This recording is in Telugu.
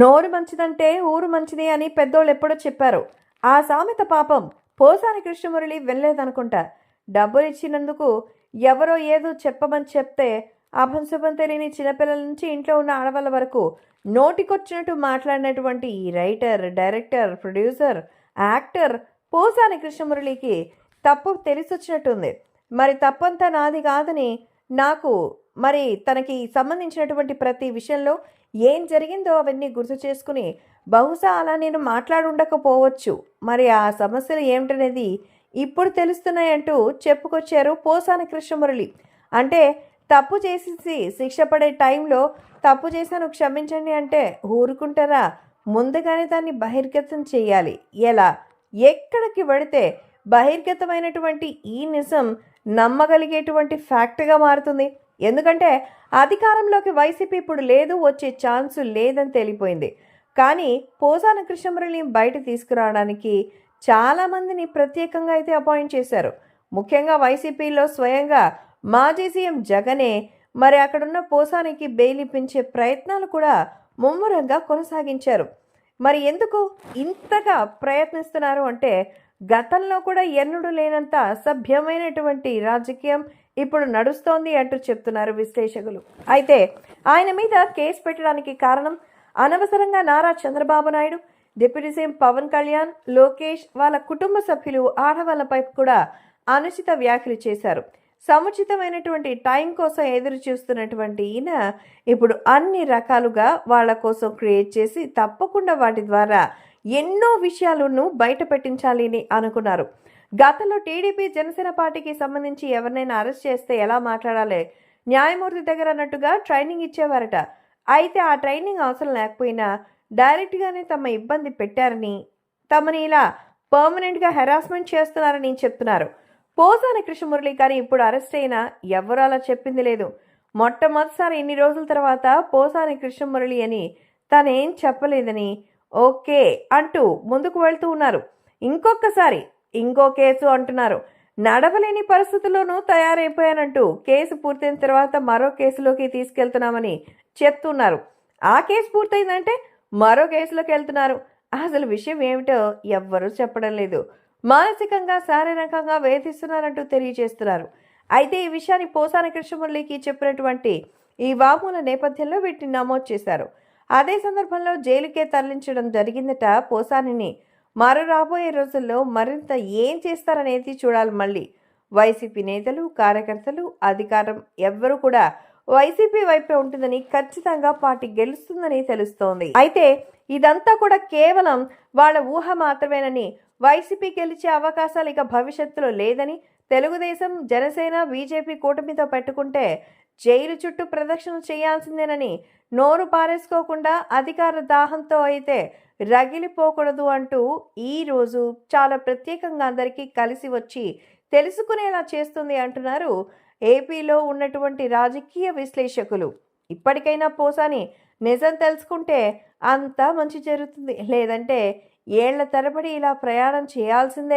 నోరు మంచిదంటే ఊరు మంచిది అని పెద్దోళ్ళు ఎప్పుడో చెప్పారు. ఆ సామెత పాపం పోసాని కృష్ణమురళి వినలేదనుకుంటా. డబ్బులు ఇచ్చినందుకు ఎవరో ఏదో చెప్పమని చెప్తే అభంశుభం తెలియని చిన్నపిల్లల నుంచి ఇంట్లో ఉన్న ఆడవాళ్ళ వరకు నోటికొచ్చినట్టు మాట్లాడినటువంటి ఈ writer director producer actor Posani కృష్ణమురళికి తప్పు తెలిసొచ్చినట్టుంది. మరి తప్పంతా నాది కాదని నాకు మరి తనకి సంబంధించినటువంటి ప్రతి విషయంలో ఏం జరిగిందో అవన్నీ గుర్తు చేసుకుని బహుశా అలా నేను మాట్లాడుండకపోవచ్చు. మరి ఆ సమస్యలు ఏమిటనేది ఇప్పుడు తెలుస్తున్నాయంటూ చెప్పుకొచ్చారు పోసాన కృష్ణమురళి. అంటే తప్పు చేసేసి శిక్ష పడే టైంలో తప్పు చేశాను క్షమించండి అంటే ఊరుకుంటారా? ముందుగానే దాన్ని బహిర్గతం చేయాలి. ఎలా? ఎక్కడికి పడితే బహిర్గతమైనటువంటి ఈ నిజం నమ్మగలిగేటువంటి ఫ్యాక్ట్గా మారుతుంది. ఎందుకంటే అధికారంలోకి వైసీపీ ఇప్పుడు లేదు వచ్చే ఛాన్సు లేదని తేలిపోయింది. కానీ పోసాన కృష్ణమురళిని బయట తీసుకురావడానికి చాలామందిని ప్రత్యేకంగా అయితే అపాయింట్ చేశారు. ముఖ్యంగా వైసీపీలో స్వయంగా మాజీ సీఎం జగనే మరి అక్కడున్న పోసానికి బెయిల్ ఇప్పించే ప్రయత్నాలు కూడా ముమ్మరంగా కొనసాగించారు. మరి ఎందుకు ఇంతగా ప్రయత్నిస్తున్నారు అంటే గతంలో కూడా ఎన్నడూ లేనంత సభ్యమైనటువంటి రాజకీయం ఇప్పుడు నడుస్తోంది అంటూ చెప్తున్నారు విశ్లేషకులు. అయితే ఆయన మీద కేసు పెట్టడానికి కారణం అనవసరంగా నారా చంద్రబాబు నాయుడు డిప్యూటీ సీఎం పవన్ కళ్యాణ్ లోకేష్ వాళ్ళ కుటుంబ సభ్యులు ఆడవాళ్ళపై కూడా అనుచిత వ్యాఖ్యలు చేశారు. సముచితమైనటువంటి టైం కోసం ఎదురు చూస్తున్నటువంటి ఈయన ఇప్పుడు అన్ని రకాలుగా వాళ్ళ కోసం క్రియేట్ చేసి తప్పకుండా వాటి ద్వారా ఎన్నో విషయాలను బయట పెట్టించాలి అని అనుకున్నారు. గతంలో టీడీపీ జనసేన పార్టీకి సంబంధించి ఎవరినైనా అరెస్ట్ చేస్తే ఎలా మాట్లాడాలి? న్యాయమూర్తి దగ్గర అన్నట్టుగా ట్రైనింగ్ ఇచ్చేవారట. అయితే ఆ ట్రైనింగ్ అవసరం లేకపోయినా డైరెక్ట్గానే తమ ఇబ్బంది పెట్టారని తమని ఇలా పర్మనెంట్గా హెరాస్మెంట్ చేస్తున్నారని చెప్తున్నారు. పోసాని కృష్ణమురళి కానీ ఇప్పుడు అరెస్ట్ అయినా ఎవరు అలా చెప్పింది లేదు. మొట్టమొదటిసారి ఇన్ని రోజుల తర్వాత పోసాని కృష్ణమురళి అని తనేం చెప్పలేదని ఓకే అంటూ ముందుకు వెళ్తూ ఉన్నారు. ఇంకొకసారి ఇంకో కేసు అంటున్నారు. నడవలేని పరిస్థితుల్లోనూ తయారైపోయానంటూ కేసు పూర్తయిన తర్వాత మరో కేసులోకి తీసుకెళ్తున్నామని చెప్తున్నారు. ఆ కేసు పూర్తయిందంటే మరో కేసులోకి వెళ్తున్నారు. అసలు విషయం ఏమిటో ఎవ్వరూ చెప్పడం లేదు. మానసికంగా శారీరకంగా వేధిస్తున్నారంటూ తెలియజేస్తున్నారు. అయితే ఈ విషయాన్ని పోసాని కృష్ణమురళికి చెప్పినటువంటి ఈ వాముల నేపథ్యంలో వీటిని నమోదు చేశారు. అదే సందర్భంలో జైలుకే తరలించడం జరిగిందట పోసానిని. మరో రాబోయే రోజుల్లో మరింత ఏం చేస్తారనేది చూడాలి మళ్ళీ. వైసీపీ నేతలు కార్యకర్తలు అధికారం ఎవ్వరూ కూడా వైసీపీ వైపే ఉంటుందని ఖచ్చితంగా పార్టీ గెలుస్తుందని తెలుస్తోంది. అయితే ఇదంతా కూడా కేవలం వాళ్ళ ఊహ మాత్రమేనని వైసీపీ గెలిచే అవకాశాలు ఇక భవిష్యత్తులో లేదని తెలుగుదేశం జనసేన బీజేపీ కూటమితో పెట్టుకుంటే జైలు చుట్టూ ప్రదక్షిణలు చేయాల్సిందేనని నోరు పారేసుకోకుండా అధికార దాహంతో అయితే రగిలిపోకూడదు అంటూ ఈ రోజు చాలా ప్రత్యేకంగా అందరికీ కలిసి వచ్చి తెలుసుకునేలా చేస్తుంది అంటున్నారు ఏపీలో ఉన్నటువంటి రాజకీయ విశ్లేషకులు. ఇప్పటికైనా పోసాని నిజం తెలుసుకుంటే అంతా మంచి జరుగుతుంది. లేదంటే ఏళ్ళ తరబడి ఇలా ప్రయాణం చేయాల్సిందే.